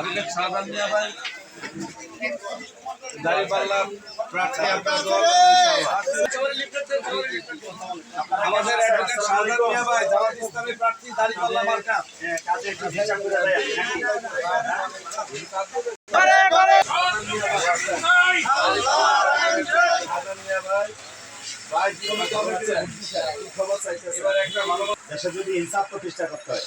আমাদের সাধারণ ভাই দাঁড়িপাল্লা প্রার্থী। আমাদের অ্যাডভোকেট সাধারণ মিয়া ভাই জামাত ইসলামী প্রার্থী দেশে যদি ইনসাফ প্রতিষ্ঠা করতে হয়।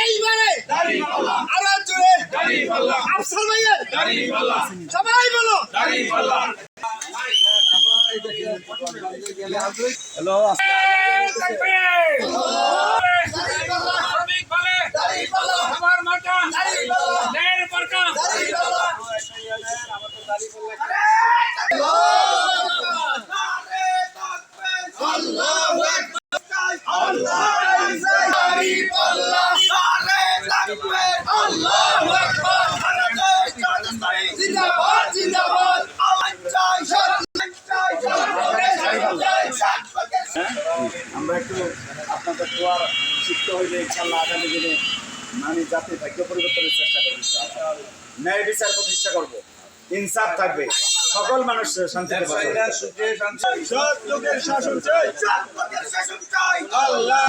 এইবারে আরও জোরে আফসার ভাইয়ের সবাই বলো। হ্যালো আপনাদের দোয়ার শিখতে হইলে ইনশাল্লাহ আগামী দিনে মানে জাতির ভাগ্য পরিবর্তনের চেষ্টা করব। ন্যায় বিচার প্রতিষ্ঠা করব। ইনসাফ থাকবে। সকল মানুষ শান্তিতে শাসন চাই আল্লাহ।